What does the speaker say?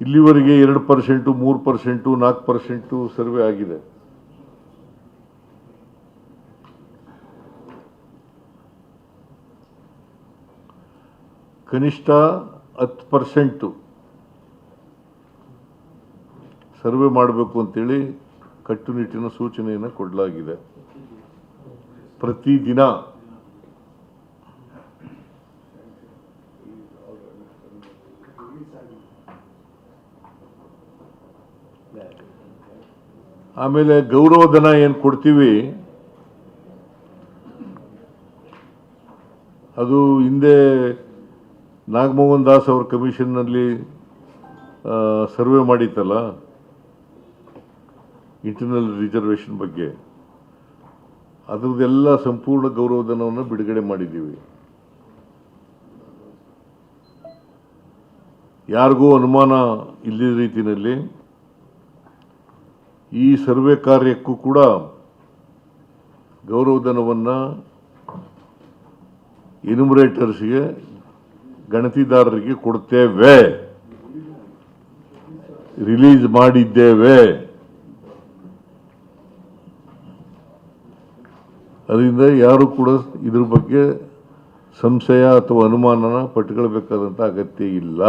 ಇಲ್ಲಿವರೆಗೆ ಎರಡು ಪರ್ಸೆಂಟು, ಮೂರು ಪರ್ಸೆಂಟು, ನಾಲ್ಕು ಪರ್ಸೆಂಟು ಸರ್ವೆ ಆಗಿದೆ. ಕನಿಷ್ಠ ಹತ್ತು ಪರ್ಸೆಂಟು ಸರ್ವೆ ಮಾಡಬೇಕು ಅಂತೇಳಿ ಕಟ್ಟುನಿಟ್ಟಿನ ಸೂಚನೆಯನ್ನು ಕೊಡಲಾಗಿದೆ. ಪ್ರತಿದಿನ ಆಮೇಲೆ ಗೌರವಧನ ಏನು ಕೊಡ್ತೀವಿ? ಅದು ಹಿಂದೆ ನಾಗಮೋಹನ್ ದಾಸ್ ಅವ್ರ ಕಮಿಷನ್ನಲ್ಲಿ ಸರ್ವೆ ಮಾಡಿತ್ತಲ್ಲ? ಇಂಟರ್ನಲ್ ರಿಸರ್ವೇಷನ್ ಬಗ್ಗೆ. ಅದರದ್ದೆಲ್ಲ ಸಂಪೂರ್ಣ ಗೌರವಧನವನ್ನು ಬಿಡುಗಡೆ ಮಾಡಿದ್ದೀವಿ. ಯಾರಿಗೂ ಅನುಮಾನ ಇಲ್ಲದ ರೀತಿಯಲ್ಲಿ ಈ ಸರ್ವೆ ಕಾರ್ಯಕ್ಕೂ ಕೂಡ ಗೌರವಧನವನ್ನು ಇನ್ಯುಮರೇಟರ್ಸ್ಗೆ ಗಣತಿದಾರರಿಗೆ ಕೊಡ್ತೇವೆ. ರಿಲೀಸ್ ಮಾಡಿದ್ದೇವೆ. ಅದರಿಂದ ಯಾರು ಕೂಡ ಇದ್ರ ಬಗ್ಗೆ ಸಂಶಯ ಅಥವಾ ಅನುಮಾನನ ಪಟ್ಕೊಳ್ಬೇಕಾದಂಥ ಅಗತ್ಯ ಇಲ್ಲ.